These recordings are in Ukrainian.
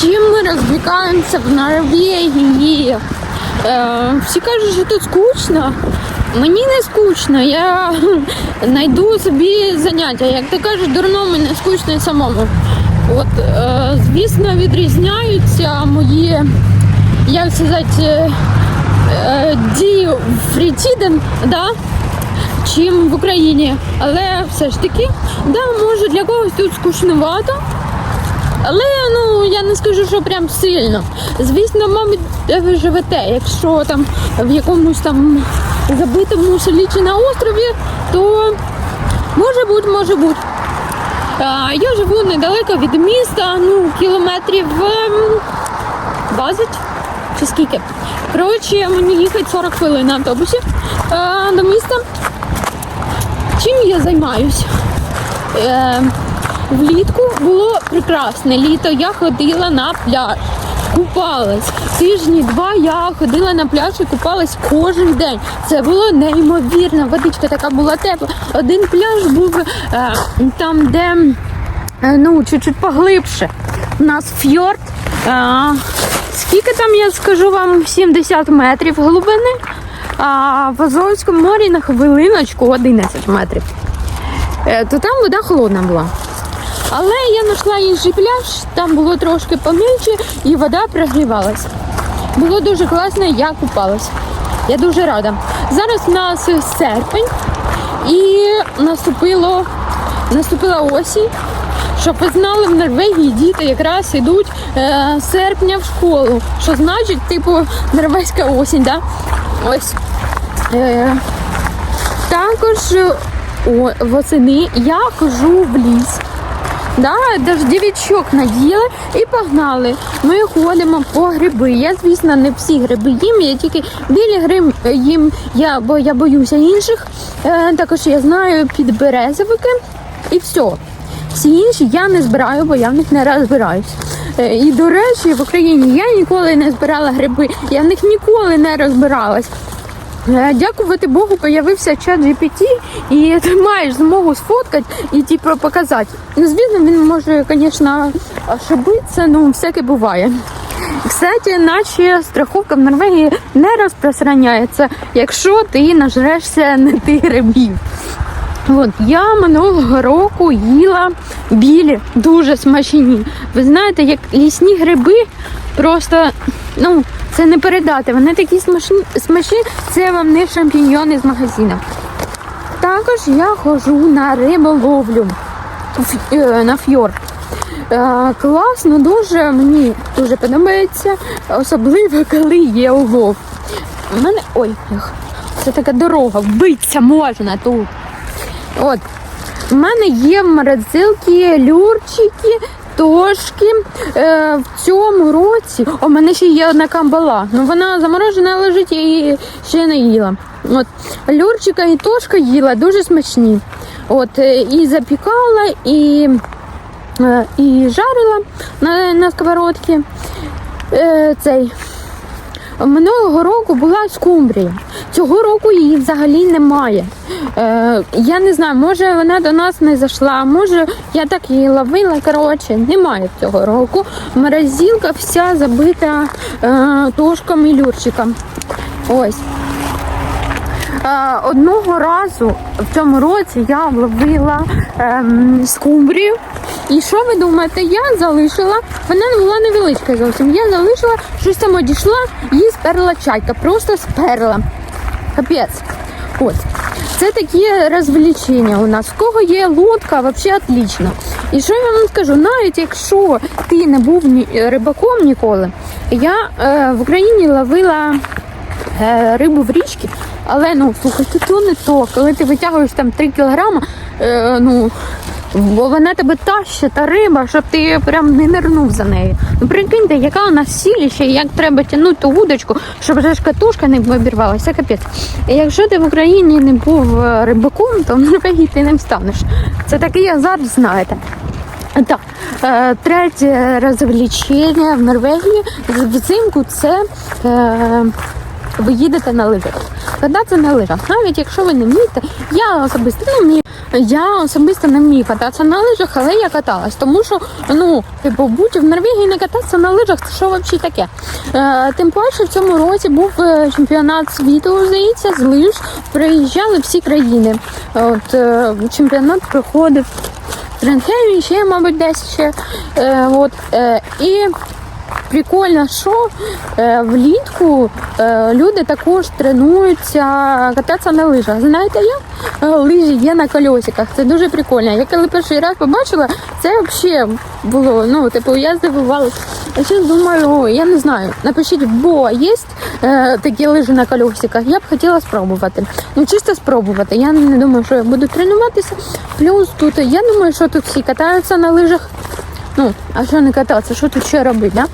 чим ми розвлікаємося в Норвегії? Е, всі кажуть, що тут скучно. Мені не скучно, я знайду собі заняття. Як ти кажеш, дурному не скучно і самому. От, е, звісно, відрізняються мої, як сказати, е, е, дії в фрітіден, да? чим в Україні. Але все ж таки, да, може для когось тут скучновато. Але ну я не скажу, що прям сильно. Звісно, мабуть, де ви живете. Якщо там в якомусь там забитому селі чи на острові, то може бути, може бути. Я живу недалеко від міста, ну, кілометрів ем, 20 чи скільки. Коротше, мені їхати 40 хвилин на автобусі е, до міста. Чим я займаюсь? Влітку було прекрасне літо. Я ходила на пляж, купалась. Тижні два я ходила на пляж і купалась кожен день. Це було неймовірно. Водичка така була тепла. Один пляж був е, там, де е, ну, чуть-чуть поглибше. У нас фьорд. Е, скільки там я скажу вам 70 метрів глибини. А в Азовському морі на хвилиночку 11 метрів. Е, То там вода холодна була. Але я знайшла інший пляж, там було трошки помільче і вода прогрівалась. Було дуже класно, я купалась. Я дуже рада. Зараз у нас серпень і наступило, наступила осінь. Щоб ви знали, в Норвегії діти якраз йдуть е, серпня в школу. Що значить, типу, норвезька осінь, да? Ось. Е, також о, восени я хожу в ліс. Да, дождівичок наділи і погнали. Ми ходимо по гриби. Я, звісно, не всі гриби їм, я тільки білі гриби їм, я, бо я боюся інших. Е, також я знаю підберезовики і все. Всі інші я не збираю, бо я в них не розбираюсь. Е, І до речі, в Україні я ніколи не збирала гриби, я в них ніколи не розбиралась. Е, Дякувати Богу, появився чат GPT, і ти маєш змогу сфоткати і типу, показати. Ну, звісно, він може, звісно, ошибитися, ну всяке буває. Кстати, наче страховка в Норвегії не розпространяється, якщо ти нажрешся не тих грибів. От я минулого року їла білі, дуже смачні. Ви знаєте, як лісні гриби, просто ну це не передати. Вони такі смачні, смачні, це вам не шампіньйони з магазину. Також я ходжу на риболовлю е, на фьорд. Е, Класно, дуже мені дуже подобається, особливо коли є улов. У мене ой, це така дорога, вбитися можна тут. От. У мене є в морозилці люрчики, тошки. Е, в цьому році у мене ще є одна камбала. Ну вона заморожена лежить, її ще не їла. От. Люрчика і тошка їла дуже смачні. От, е, і запікала, і, е, і жарила на, на сковородці. Е, цей. Минулого року була скумбрія. Цього року її взагалі немає. Е, я не знаю, може вона до нас не зайшла, може я так її ловила. Коротше, немає цього року. Морозилка вся забита е, тошком і люрчиком. Ось. Е, одного разу в цьому році я вловила ем, скумбрію. І що ви думаєте, я залишила, вона була невеличка зовсім. Я залишила, щось там одійшла, її сперла чайка, просто сперла. Капець. Ось. Це такі розвлечення у нас. В кого є лодка, взагалі отлично. І що я вам скажу, навіть якщо ти не був ні- рибаком ніколи, я е, в Україні ловила е, рибу в річці, але ну слухайте, то не то. Коли ти витягуєш там 3 кілограми, е, ну бо вона тебе тащить, та риба, щоб ти прям не нирнув за нею. Ну прикиньте, яка у нас сіліще, як треба тягнути ту удочку, щоб вже ж катушка не обірвалася, капець. Якщо ти в Україні не був е, рибаком, то в Норвегії ти ним станеш. Це такий азарт, знаєте. Так, е, третє розвлечення в Норвегії взимку це е, ви їдете на лижах. Кататися на лижах. Навіть якщо ви не вмієте, я особисто ну, мені я особисто не вмію кататися на лижах, але я каталась. Тому що, ну, типу, будь в Норвегії не кататися на лижах, це що взагалі таке? Е, тим паче в цьому році був е, чемпіонат світу, здається, з лиж. Приїжджали всі країни. От е, чемпіонат проходив в Тренхеві, ще, мабуть, десь ще. Е, от, е, і Прикольно, що е, влітку е, люди також тренуються кататися на лижах. Знаєте, як Е, лижі є на колесиках. Це дуже прикольно. Я коли перший раз побачила, це взагалі було. Ну, типу, я здивувалася. А ще думаю, я не знаю. Напишіть, бо є такі лижі на колесиках. Я б хотіла спробувати. Ну, чисто спробувати. Я не думаю, що я буду тренуватися. Плюс тут я думаю, що тут всі катаються на лижах. Ну, а що не кататися, що тут ще робити, да?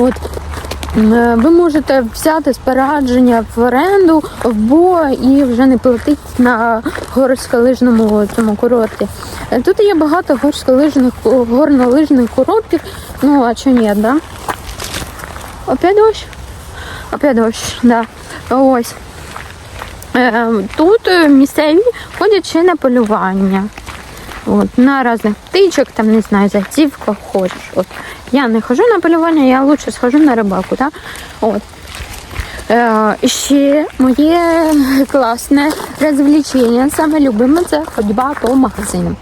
От. Е, Ви можете взяти спорядження в оренду в БО і вже не платити на горськолижному цьому курорті. Е, Тут є багато горськолижних горнолижних курортів. Ну, а чого ні, да? Опять дощ? Опять дощ, да. Ось. Е, Тут е, місцеві ходять ще на полювання. От, на різних птичок, там не знаю, зайців, кого хочеш. От. Я не хожу на полювання, я лучше схожу на рибалку. Да? От. Е, ще моє класне розвлечення, саме любиме це ходьба по магазинам.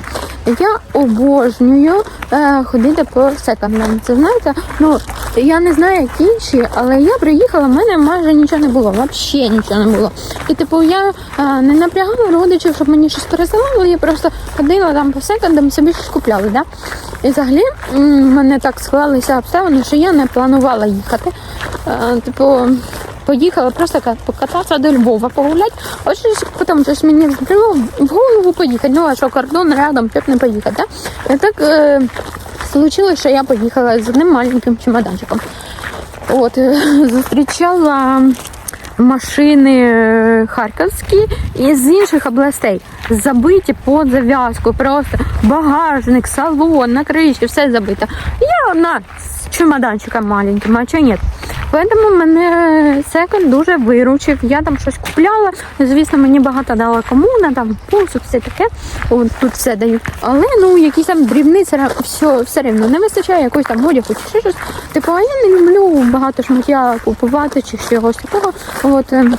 Я обожнюю е, ходити по секондам. Це знаєте, ну я не знаю, як інші, але я приїхала, в мене майже нічого не було, взагалі нічого не було. І типу я е, не напрягала родичів, щоб мені щось пересилали, я просто ходила там по секондам, собі щось купляли. Да? І взагалі в мене так склалися обставини, що я не планувала їхати. Е, типу, Поїхала просто ка- покататися до Львова погуляти, а щось потім щось мені збрело в голову поїхати. Ну а що кордон рядом, щоб не поїхати. Да? І так е, случилось, що я поїхала з одним маленьким чемоданчиком. От, е, зустрічала машини е, харківські і з інших областей. Забиті під зав'язку, просто багажник, салон, на криші, все забито. Я одна чемоданчиком маленьким, а чого ні? Поэтому мене секонд дуже виручив. Я там щось купляла. Звісно, мені багато дала комуна, там посуд, все таке. От тут все дають. Але ну якісь там дрібниці все, все рівно не вистачає якоїсь там одягу чи щось. Типу, а я не люблю багато шмаття купувати чи чогось такого. От ем,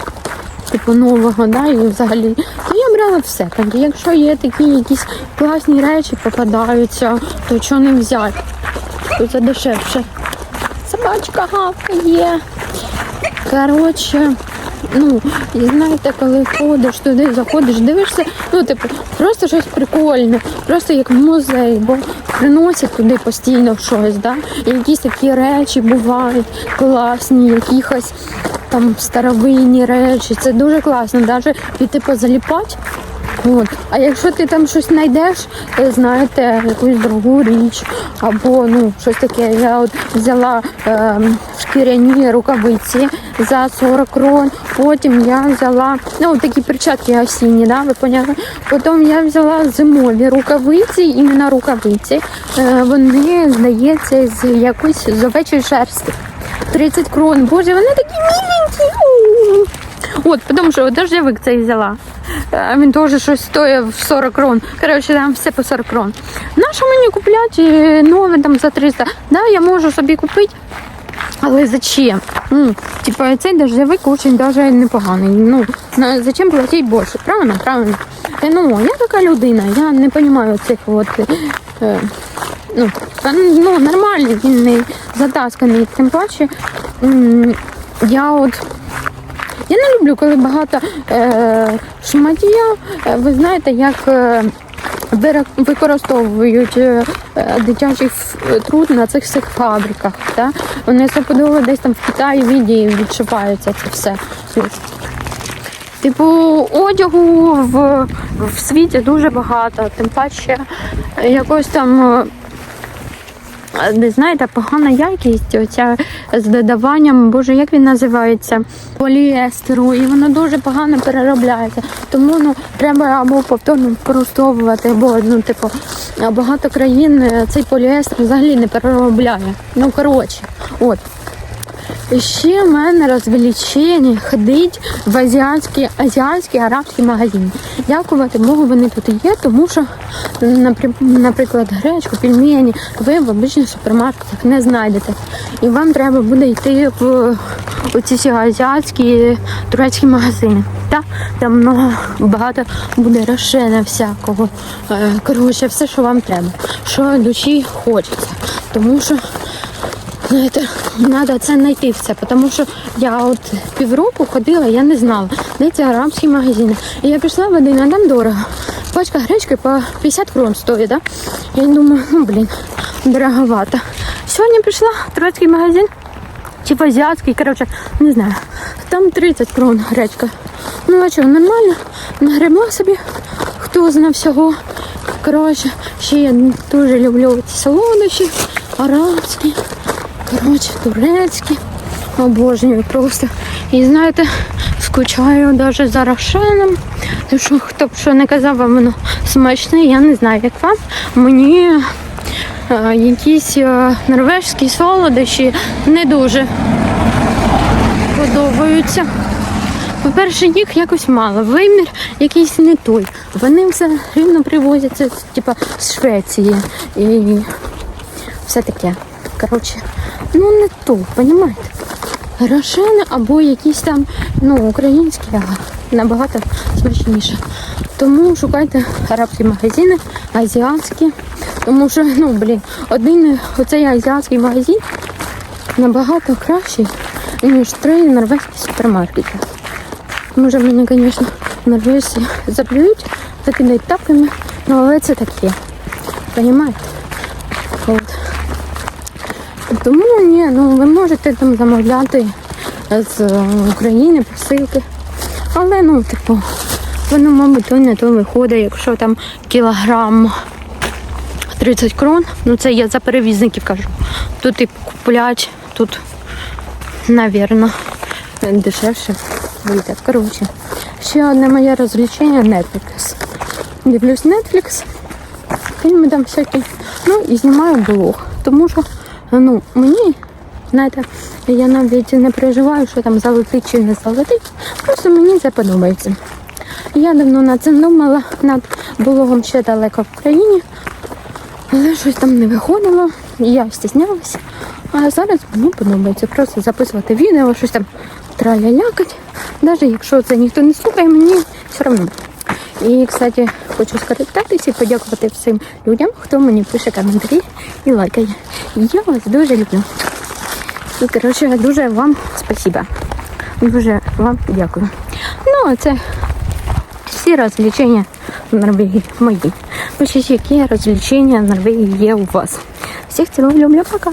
типу нового, да, і взагалі. То я брала все. Так, якщо є такі якісь класні речі попадаються, то чого не взяти? То це дешевше. Собачка гавкає. Коротше, ну, і знаєте, коли ходиш туди, заходиш, дивишся, ну, типу, просто щось прикольне, просто як в музей, бо приносять туди постійно щось, да? І якісь такі речі бувають класні, якихось там старовинні речі. Це дуже класно, навіть піти позаліпати. От. А якщо ти там щось знайдеш, знаєте, якусь другу річ, або ну щось таке, я от взяла е, шкіряні рукавиці за 40 крон, потім я взяла ну такі перчатки осінні, да, ви поняли? Потім я взяла зимові рукавиці, іменно рукавиці. Е, вони, здається, з якоїсь з овечої шерсти. 30 крон. Боже, вони такі міленькі. От, тому що дождевик цей взяла. Е, Він теж щось стоїть в 40 крон. Коротше, там все по 40 крон. Нащо мені купляти е, нове там за 300? Да, я можу собі купити. Але зачем? Ну, типа цей дождевик очень даже непоганий. Ну, зачем платити більше? Правильно, правильно. Е, Ну, я така людина, я не розумію цих от. Е, ну, ну, нормальний, він не затасканий. Тим паче, я от я не люблю, коли багато е, шматія. Е, ви знаєте, як е, використовують е, дитячий труд на цих всіх фабриках. Да? Вони стопудово десь там в Китаї в Індії відшиваються це все. Типу, одягу в, в світі дуже багато, тим паче якось там. Не знаєте, погана якість, оця з додаванням, боже, як він називається, поліестеру, і воно дуже погано переробляється. Тому ну треба або повторно використовувати, або ну, типу, багато країн е, цей поліестер взагалі не переробляє. Ну коротше, от. Ще в мене розвлечення ходить в азіатські, азіатські арабські магазини. Дякувати Богу, вони тут є, тому що, наприклад, гречку, пельмені ви в обичних супермаркетах не знайдете. І вам треба буде йти в оці азіатські турецькі магазини. Та там много багато буде рошена всякого. Е, Коротше, все, що вам треба, що душі хочеться. Тому що Знаєте, треба це знайти все, тому що я от півроку ходила, я не знала, де ці арабські магазини. І я пішла в один, а там дорого. Пачка гречки по 50 крон стоїть, да? Я думаю, ну блін, дороговато. Сьогодні пішла в турецький магазин, чи в азіатський, коротше, не знаю. Там 30 крон гречка. Ну а чого, нормально, нагребла собі, хто зна всього. Коротше, ще я дуже люблю ці солодощі, арабські. Коротше, турецькі. Обожнюю просто. І знаєте, скучаю навіть за рошеном. Тому що хто б що не казав, а воно смачне, я не знаю, як вам. Мені е, якісь е, норвежські солодощі не дуже подобаються. По-перше, їх якось мало. Вимір якийсь не той. Вони все рівно привозяться, типа з Швеції. І все таке. Коротше, ну не то, понімаєте? Рошени або якісь там, ну, українські, а набагато смачніше. Тому шукайте арабські магазини, азіатські. Тому що, ну, блін, один оцей азіатський магазин набагато кращий, ніж три норвезькі супермаркети. Може мене, звісно, норвежці заплюють, закидають тапками, але це таке. Понімаєте? Тому ні, ну ви можете там замовляти з е, України посилки. Але ну, типу, воно, мабуть, то не то виходить, якщо там кілограм 30 крон, ну це я за перевізників кажу. Тут і куплять, тут, навірно, дешевше вийде. Коротше, ще одне моє розвлечення Netflix. Дивлюсь Netflix, фільми там всякі. Ну і знімаю блог. Тому що ну, мені, знаєте, я навіть не переживаю, що там залетить чи не залетить. Просто мені це подобається. Я давно над цим думала, над блогом ще далеко в Україні, але щось там не виходило, я стіснялася. А зараз мені подобається просто записувати відео, щось там траля-лякать. Навіть якщо це ніхто не слухає, мені все одно. І, кстати, хочу скористатися і подякувати всім людям, хто мені пише коментарі і лайкає. Я вас дуже люблю. І, коротше, дуже вам спасибо. Дуже вам дякую. Ну, а це всі розвлечення в Норвегії мої. Пишіть, які розвлечення в Норвегії є у вас. Всіх цілую, люблю, пока.